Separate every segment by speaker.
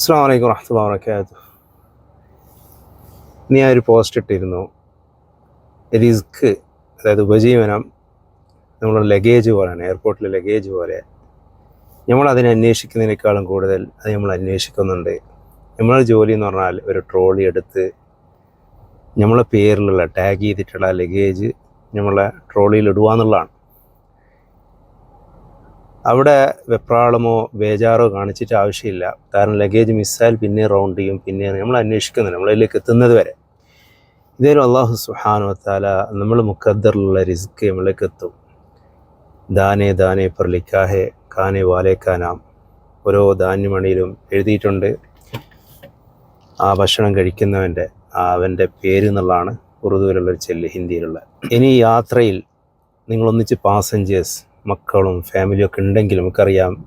Speaker 1: അസ്സാം വലൈക്കും വറഹമുല്ലാ വർക്കാത്തു ആ ഒരു പോസ്റ്റ് ഇട്ടിരുന്നു. റിസ്ക് അതായത് ഉപജീവനം നമ്മുടെ ലഗേജ് പോലെയാണ് എയർപോർട്ടിലെ ലഗേജ് പോലെ. നമ്മൾ അതിനെ അന്വേഷിക്കുന്നതിനേക്കാളും കൂടുതൽ അത് നമ്മൾ അന്വേഷിക്കുന്നുണ്ട്. നമ്മളെ ജോലി എന്ന് പറഞ്ഞാൽ ഒരു ട്രോളി എടുത്ത് നമ്മളെ പേരിലുള്ള ടാഗ് ചെയ്തിട്ടുള്ള ലഗേജ് നമ്മളെ ട്രോളിയിൽ ഇടുക എന്നുള്ളതാണ് അവിടെ വെപ്രാളമോ ബേജാറോ കാണിച്ചിട്ട് ആവശ്യമില്ല. കാരണം ലഗേജ് മിസ്സായാൽ പിന്നെ റൗണ്ട് ചെയ്യും പിന്നെ നമ്മൾ അന്വേഷിക്കുന്നില്ല. നമ്മളതിലേക്ക് എത്തുന്നത് വരെ. ഇതേലും അള്ളാഹു സുഹാനുവത്താല താല നമ്മൾ മുഖദ്ദറിലുള്ള റിസ്ക് നമ്മളിലേക്ക് എത്തും. ദാനേ ദാനേ പർ ലിക്കാഹെ കാനെ വാലേക്കാനാം ഓരോ ധാന്യമണിയിലും എഴുതിയിട്ടുണ്ട്. ആ ഭക്ഷണം കഴിക്കുന്നവന്റെ അവന്റെ പേര് എന്നുള്ളതാണ് ഉറുദുവിലുള്ള ഒരു ചെല്ല് ഹിന്ദിയിലുള്ള. ഇനി യാത്രയിൽ നിങ്ങളൊന്നിച്ച് പാസഞ്ചേഴ്സ് മക്കളും ഫാമിലിയും ഒക്കെ ഉണ്ടെങ്കിൽ നമുക്കറിയാം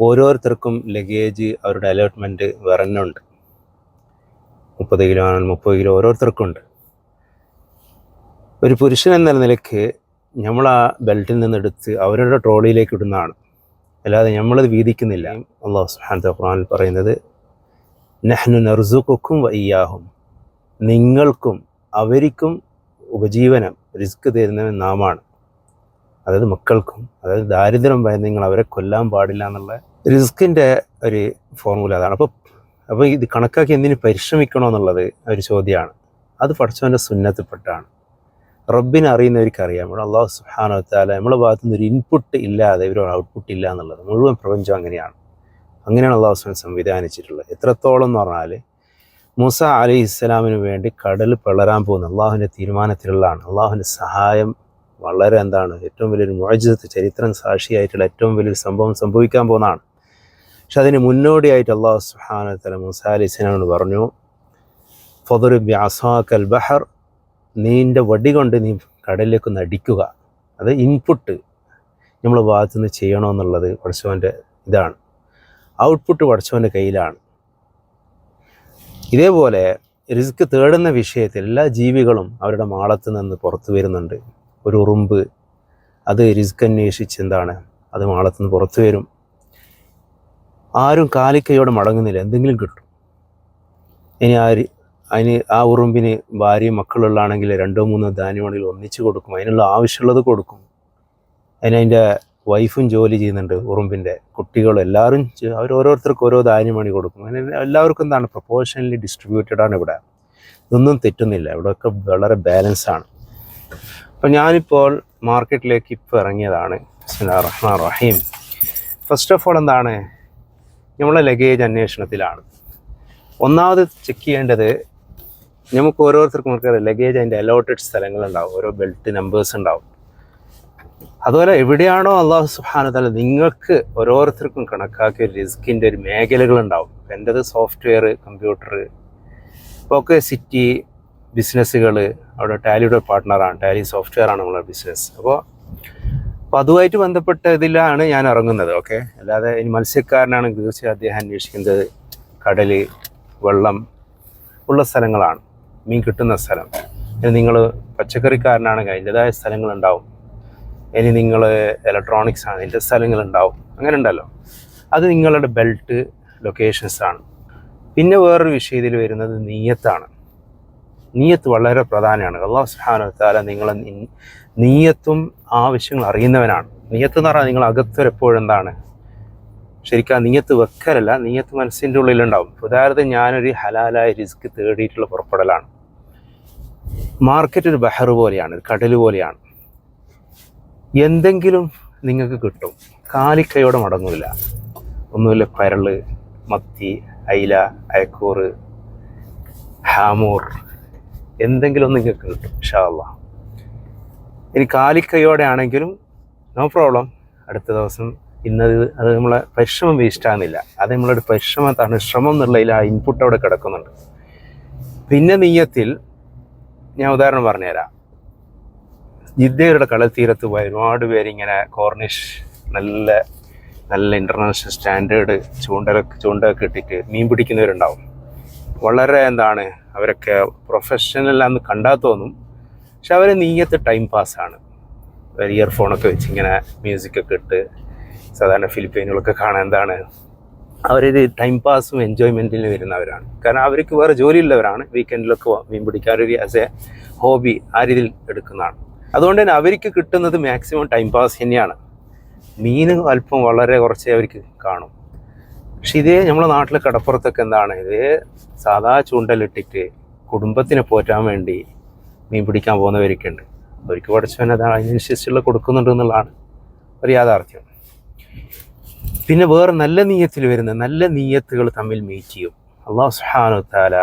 Speaker 1: ഓരോരുത്തർക്കും ലഗേജ് അവരുടെ അലോട്ട്മെന്റ് വേറെ തന്നെ ഉണ്ട്. മുപ്പത് കിലോ ആണ് മുപ്പത് കിലോ ഓരോരുത്തർക്കും ഉണ്ട്. ഒരു പുരുഷൻ എന്ന നിലയ്ക്ക് നമ്മൾ ആ ബെൽറ്റിൽ നിന്നെടുത്ത് അവരുടെ ട്രോളിയിലേക്ക് ഇടുന്നതാണ്. അല്ലാതെ നമ്മളത് വീതിക്കുന്നില്ല. അള്ളാഹു സുഹാൻ ഖുറാനിൽ പറയുന്നത് നെഹ്നു നർസുക്കും വയ്യാഹും നിങ്ങൾക്കും അവർക്കും ഉപജീവനം റിസ്ക് തരുന്നവൻ നാമാണ്. അതായത് മക്കൾക്കും അതായത് ദാരിദ്ര്യം ഭയം നിങ്ങൾ അവരെ കൊല്ലാൻ പാടില്ല എന്നുള്ള റിസ്കിന്റെ ഒരു ഫോർമുല അതാണ്. അപ്പോൾ അപ്പോൾ ഇത് കണക്കാക്കി എന്തിന് പരിശ്രമിക്കണോ എന്നുള്ളത് ഒരു ചോദ്യമാണ്. അത് പഠിച്ചവന്റെ സുന്നത്തിൽപ്പെട്ടാണ്. റബ്ബിനെ അറിയുന്നവർക്ക് അറിയാം. ഇവിടെ അള്ളാഹു സുഹാനോ താല നമ്മളെ ഭാഗത്തു നിന്ന് ഒരു ഇൻപുട്ട് ഇല്ലാതെ ഒരു ഔട്ട്പുട്ട് ഇല്ല എന്നുള്ളത് മുഴുവൻ പ്രപഞ്ചം അങ്ങനെയാണ്. അങ്ങനെയാണ് അള്ളാഹു സുഹാൻ സംവിധാനിച്ചിട്ടുള്ളത്. എത്രത്തോളം എന്ന് പറഞ്ഞാൽ മൂസ അലി ഇസ്ലാമിന് വേണ്ടി കടൽ പിളരാൻ പോകുന്ന അള്ളാഹുവിന്റെ തീരുമാനത്തിലുള്ളതാണ്. അള്ളാഹുവിന്റെ സഹായം വളരെ എന്താണ് ഏറ്റവും വലിയൊരു മോചിതത്ത് ചരിത്രം സാക്ഷിയായിട്ടുള്ള ഏറ്റവും വലിയൊരു സംഭവം സംഭവിക്കാൻ പോകുന്നതാണ്. പക്ഷെ അതിന് മുന്നോടിയായിട്ട് അള്ളാഹു സുഹാന തല മൂസ അലി പറഞ്ഞു ഫതുർ ബ്യാസാക്കൽ ബഹർ നീന്റെ വടി കൊണ്ട് നീ കടലിലേക്ക് നടിക്കുക അത് ഇൻപുട്ട് നമ്മൾ ഭാഗത്തു നിന്ന് ചെയ്യണമെന്നുള്ളത് പഠിച്ചവന്റെ ഇതാണ്. ഔട്ട്പുട്ട് പഠിച്ചവന്റെ കയ്യിലാണ്. ഇതേപോലെ റിസ്ക് തേടുന്ന വിഷയത്തിൽ എല്ലാ ജീവികളും അവരുടെ മാളത്ത് നിന്ന് പുറത്തു വരുന്നുണ്ട്. ഒരു ഉറുമ്പ്. അത് റിസ്ക് അന്വേഷിച്ച് എന്താണ്? അത് മാളത്തുനിന്ന് പുറത്തു വരും. ആരും കാലിക്കയോടെ മടങ്ങുന്നില്ല. എന്തെങ്കിലും കിട്ടും. ഇനി ആര് അതിന് ആ ഉറുമ്പിന് ഭാര്യയും മക്കളുള്ളാണെങ്കിൽ രണ്ടോ മൂന്നോ ധാന്യമാണെങ്കിൽ ഒന്നിച്ച് കൊടുക്കും. അതിനുള്ള ആവശ്യമുള്ളത് കൊടുക്കും. അതിനതിന്റെ വൈഫും ജോലി ചെയ്യുന്നുണ്ട് ഉറുമ്പിന്റെ. കുട്ടികളും എല്ലാവരും അവർ ഓരോരുത്തർക്കും ഓരോ ധാന്യമാണി കൊടുക്കും. അങ്ങനെ എല്ലാവർക്കും എന്താണ്? പ്രൊപ്പോർഷനലി ഡിസ്ട്രിബ്യൂട്ടഡാണ് ഇവിടെ. ഇതൊന്നും തെറ്റുന്നില്ല. ഇവിടെയൊക്കെ വളരെ ബാലൻസാണ് അപ്പോൾ ഞാനിപ്പോൾ മാർക്കറ്റിലേക്ക് ഇപ്പോൾ ഇറങ്ങിയതാണ്. Rahman Rahim first of all എന്താണ്? നമ്മളെ ലഗേജ് അന്വേഷണത്തിലാണ്. ഒന്നാമത് ചെക്ക് ചെയ്യേണ്ടത് നമുക്ക് ഓരോരുത്തർക്കും നമുക്ക് ലഗേജ് അതിന്റെ അലോട്ടഡ് സ്ഥലങ്ങളുണ്ടാവും ഓരോ ബെൽറ്റ് നമ്പേഴ്സ് ഉണ്ടാവും. അതുപോലെ എവിടെയാണോ അള്ളാഹു സുഹാനതല നിങ്ങൾക്ക് ഓരോരുത്തർക്കും കണക്കാക്കിയ ഒരു റിസ്കിന്റെ ഒരു മേഖലകളുണ്ടാവും. എന്റെത് സോഫ്റ്റ്വെയർ കമ്പ്യൂട്ടർ ഇപ്പോൾ ഒക്കെ സിറ്റി ബിസിനസ്സുകൾ അവിടെ ടാലിയുടെ പാർട്ട്ണറാണ് ടാലി സോഫ്റ്റ്വെയർ ആണ് നമ്മളെ ബിസിനസ്. അപ്പോൾ അപ്പോൾ അതുമായിട്ട് ബന്ധപ്പെട്ട ഇതിലാണ് ഞാൻ ഇറങ്ങുന്നത് ഓക്കെ? അല്ലാതെ ഇനി മത്സ്യക്കാരനാണ് തീർച്ചയായും അദ്ദേഹം അന്വേഷിക്കുന്നത്. കടൽ വെള്ളം ഉള്ള സ്ഥലങ്ങളാണ് മീൻ കിട്ടുന്ന സ്ഥലം. ഇനി നിങ്ങൾ പച്ചക്കറിക്കാരനാണെങ്കിൽ അതിന്റെതായ സ്ഥലങ്ങളുണ്ടാവും. ഇനി നിങ്ങൾ ഇലക്ട്രോണിക്സ് ആണ് അതിന്റെ സ്ഥലങ്ങളുണ്ടാവും. അങ്ങനെ ഉണ്ടല്ലോ. അത് നിങ്ങളുടെ ബെൽറ്റ് ലൊക്കേഷൻസ് ആണ് പിന്നെ വേറൊരു വിഷയത്തിൽ വരുന്നത് നീയത്താണ്. നീയത്ത് വളരെ പ്രധാനമാണ് അള്ളാഹു സുഹാന തആല നിങ്ങളെ നീയത്തും ആവശ്യങ്ങൾ അറിയുന്നവനാണ്. നീയത്ത് എന്ന് പറഞ്ഞാൽ നിങ്ങൾ അകത്തൊരു എപ്പോഴും എന്താണ്? ശരിക്കും നീയത്ത് വെക്കലല്ല നീയത്ത് മനസ്സിന്റെ ഉള്ളിലുണ്ടാവും. ഉദാഹരണത്തിന് ഞാനൊരു ഹലാലായ റിസ്ക് തേടിയിട്ടുള്ള പുറപ്പെടലാണ്. മാർക്കറ്റ് ഒരു ബഹർ പോലെയാണ് ഒരു കടൽ പോലെയാണ്. എന്തെങ്കിലും നിങ്ങൾക്ക് കിട്ടും. കാലിക്കയോടെ മടങ്ങൂല. ഒന്നുമില്ല പരൾ മത്തി അയില അയക്കൂറ് ഹാമൂർ എന്തെങ്കിലും ഒന്ന് നിങ്ങൾക്ക് കിട്ടും ഇഷാള്ള ഇനി കാലിക്കയോടെ ആണെങ്കിലും നോ പ്രോബ്ലം അടുത്ത ദിവസം ഇന്നത് അത് നമ്മളെ പരിശ്രമം വേസ്റ്റ് ആകുന്നില്ല അത് നമ്മളൊരു പരിശ്രമത്താണ്. ശ്രമം എന്നുള്ളതിൽ ആ ഇൻപുട്ട് അവിടെ കിടക്കുന്നുണ്ട്. പിന്നെ നീയത്തിൽ ഞാൻ ഉദാഹരണം പറഞ്ഞുതരാം. ജിദ്ദയുടെ കടൽത്തീരത്ത് പോയ ഒരുപാട് പേരിങ്ങനെ കോർണിഷ് നല്ല നല്ല ഇന്റർനാഷണൽ സ്റ്റാൻഡേർഡ് ചൂണ്ടലൊക്കെ ചൂണ്ടൊക്കെ ഇട്ടിട്ട് മീൻ പിടിക്കുന്നവരുണ്ടാവും. വളരെ എന്താണ് അവരൊക്കെ പ്രൊഫഷണൽ ആണെന്ന് കണ്ടാൽ തോന്നും. പക്ഷെ അവർ നീയത്ത് ടൈം പാസ്സാണ് ഇയർഫോണൊക്കെ വെച്ച് ഇങ്ങനെ മ്യൂസിക്കൊക്കെ ഇട്ട് സാധാരണ ഫിലിപ്പീനുകളൊക്കെ കാണാൻ എന്താണ്? അവരൊരു ടൈം പാസും എൻജോയ്മെന്റിന് വരുന്നവരാണ്. കാരണം അവർക്ക് വേറെ ജോലിയുള്ളവരാണ്. വീക്കെൻഡിലൊക്കെ മീൻ പിടിക്കാൻ ഒരു ആസ് എ ഹോബി ആ രീതിയിൽ എടുക്കുന്നതാണ്. അതുകൊണ്ട് തന്നെ അവർക്ക് കിട്ടുന്നത് മാക്സിമം ടൈം പാസ് തന്നെയാണ്. മീൻ അല്പം വളരെ കുറച്ചേ അവർക്ക് കാണും. പക്ഷെ ഇതേ നമ്മളെ നാട്ടിലെ കടപ്പുറത്തൊക്കെ എന്താണ്? ഇതേ സാധാ ചൂണ്ടലിട്ടിട്ട് കുടുംബത്തിനെ പോറ്റാൻ വേണ്ടി മീൻ പിടിക്കാൻ പോകുന്നവരൊക്കെ ഉണ്ട്. അവർക്ക് പഠിച്ചവൻ അത് അതിനനുസരിച്ചുള്ള കൊടുക്കുന്നുണ്ട് എന്നുള്ളതാണ് ഒരു യാഥാർത്ഥ്യം. പിന്നെ വേറെ നല്ല നീയത്തിൽ വരുന്ന നല്ല നീയത്തുകൾ തമ്മിൽ മീറ്റ് ചെയ്യും. അള്ളാഹു സുഹാനു താല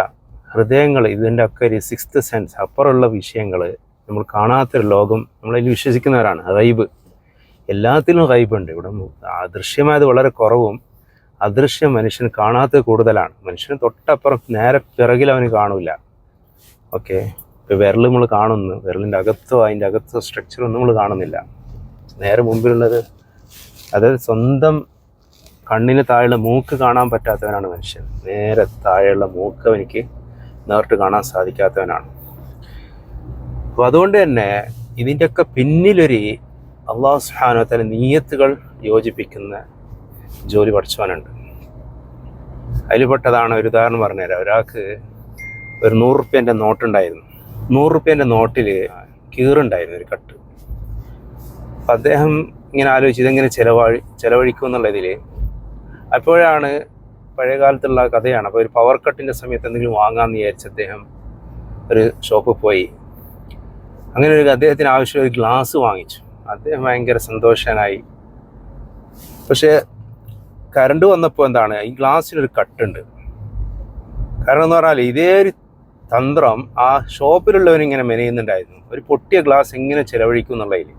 Speaker 1: ഹൃദയങ്ങൾ ഇതിന്റെ ഒക്കെ ഒരു സിക്സ്ത് സെൻസ് അപ്പുറമുള്ള വിഷയങ്ങൾ നമ്മൾ കാണാത്തൊരു ലോകം നമ്മളതിൽ വിശ്വസിക്കുന്നവരാണ്. റൈബ് എല്ലാത്തിലും റൈബുണ്ട് ഇവിടെ ദൃശ്യമായത് വളരെ കുറവും അദൃശ്യം മനുഷ്യൻ കാണാത്തത് കൂടുതലാണ്. മനുഷ്യന് തൊട്ടപ്പുറം നേരെ പിറകിൽ അവന് കാണില്ല ഓക്കെ. ഇപ്പോൾ വിരൽ നമ്മൾ കാണുന്നു. വിരലിന്റെ അകത്തോ അതിന്റെ അകത്തോ സ്ട്രക്ചറൊന്നും നമ്മൾ കാണുന്നില്ല. നേരെ മുമ്പിലുള്ളത് അതായത് സ്വന്തം കണ്ണിന് താഴെയുള്ള മൂക്ക് കാണാൻ പറ്റാത്തവനാണ് മനുഷ്യൻ. നേരെ താഴെയുള്ള മൂക്ക് അവനിക്ക് നേരിട്ട് കാണാൻ സാധിക്കാത്തവനാണ്. അപ്പോൾ അതുകൊണ്ട് തന്നെ ഇതിന്റെയൊക്കെ പിന്നിലൊരു അള്ളാഹു സുഹാനോ തന്നെ നീയത്തുകൾ യോജിപ്പിക്കുന്ന ജോലി പഠിച്ചവനുണ്ട്. അതിൽപ്പെട്ടതാണ് ഒരു ഉദാഹരണം പറഞ്ഞുതരാം. ഒരാൾക്ക് ഒരു നൂറ് റുപ്യന്റെ നോട്ടുണ്ടായിരുന്നു. നൂറ് റുപ്യന്റെ നോട്ടിൽ കീറുണ്ടായിരുന്നു ഒരു കട്ട്. അപ്പം അദ്ദേഹം ഇങ്ങനെ ആലോചിച്ച് ഇതെങ്ങനെ ചിലവഴി ചിലവഴിക്കും എന്നുള്ളതിൽ അപ്പോഴാണ് പഴയ കാലത്തുള്ള കഥയാണ്. അപ്പോൾ ഒരു പവർ കട്ടിന്റെ സമയത്ത് എന്തെങ്കിലും വാങ്ങാമെന്ന് വിചാരിച്ച് അദ്ദേഹം ഒരു ഷോപ്പിൽ പോയി. അങ്ങനെ ഒരു അദ്ദേഹത്തിന് ആവശ്യം ഒരു ഗ്ലാസ് വാങ്ങിച്ചു. അദ്ദേഹം ഭയങ്കര സന്തോഷനായി. പക്ഷേ കറണ്ട് വന്നപ്പോൾ എന്താണ്? ഈ ഗ്ലാസ്സിനൊരു കട്ടുണ്ട്. കാരണം എന്ന് പറഞ്ഞാൽ ഇതേ ഒരു തന്ത്രം ആ ഷോപ്പിലുള്ളവരിങ്ങനെ മെനയുന്നുണ്ടായിരുന്നു. ഒരു പൊട്ടിയ ഗ്ലാസ് എങ്ങനെ ചിലവഴിക്കും എന്നുള്ളതിൽ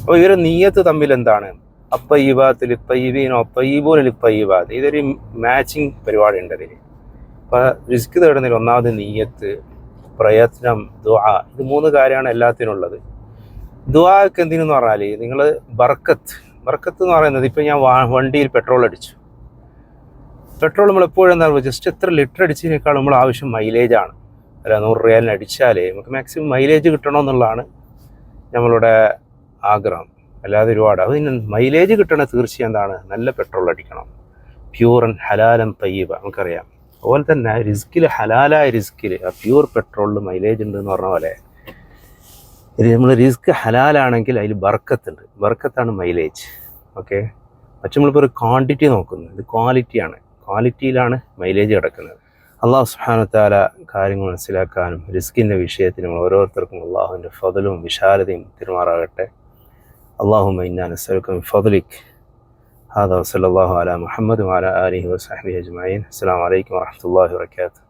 Speaker 1: അപ്പോൾ ഇവരെ നീയത്ത് തമ്മിൽ എന്താണ്? അപ്പയ്യബാത്തിൽ തയ്യബീനോ തയ്യബൂനിൽ തയ്യബാത്ത് ഇതൊരു മാച്ചിങ് പരിപാടി ഉണ്ട് അതിൽ അപ്പോൾ റിസ്ക് തേടുന്നതിൽ ഒന്നാമത് നീയത്ത് പ്രയത്നം ദുആ. ഇത് മൂന്ന് കാര്യമാണ് എല്ലാത്തിനുള്ളത്. ദുആക്ക് എന്തിനെന്ന് പറഞ്ഞാൽ നിങ്ങൾ ബർക്കത്ത് ബർക്കത്ത് എന്ന് പറയുന്നത് ഇപ്പം ഞാൻ വണ്ടിയിൽ പെട്രോൾ അടിച്ചു. പെട്രോൾ നമ്മൾ എപ്പോഴും എന്താ പറയുക ജസ്റ്റ് എത്ര ലിറ്റർ അടിച്ചതിനേക്കാൾ നമ്മൾ ആവശ്യം മൈലേജ് ആണ്. അല്ല നൂറ് റിയാലിന് അടിച്ചാൽ നമുക്ക് മാക്സിമം മൈലേജ് കിട്ടണമെന്നുള്ളതാണ് നമ്മളുടെ ആഗ്രഹം. അല്ലാതെ ഒരുപാട് അത് പിന്നെ മൈലേജ് കിട്ടണ തീർച്ചയായും എന്താണ്? നല്ല പെട്രോൾ അടിക്കണം. പ്യൂർ ആൻഡ് ഹലാലൻ തയ്യബ നമുക്കറിയാം. അതുപോലെ തന്നെ റിസ്കിൽ ഹലാലായ റിസ്കിൽ ആ പ്യൂർ പെട്രോളിൽ മൈലേജ് ഉണ്ട് എന്ന് പറഞ്ഞ പോലെ നമ്മൾ റിസ്ക് ഹലാലാണെങ്കിൽ അതിൽ ബർക്കത്തുണ്ട്. ബർക്കത്താണ് മൈലേജ് ഓക്കെ പക്ഷെ നമ്മളിപ്പോൾ ഒരു ക്വാണ്ടിറ്റി നോക്കുന്നത്. ഇത് ക്വാളിറ്റിയാണ് ക്വാളിറ്റിയിലാണ് മൈലേജ് കിടക്കുന്നത്. അള്ളാഹു സുഹാനത്താല കാര്യങ്ങൾ മനസ്സിലാക്കാനും റിസ്കിന്റെ വിഷയത്തിൽ നമ്മൾ ഓരോരുത്തർക്കും അള്ളാഹുവിന്റെ ഫതലും വിശാലതയും തിരുമാറാകട്ടെ. അള്ളാഹു മൈനാനസ്സലുക്കും ഫതലിക് ഹാദ വസല്ലാഹു അല മുഹമ്മദ് വാല അലി വസാഹി അജ്മൈൻ അസ്സാം വലൈക്കും വാഹമത്തല്ലാഹി വാത്തു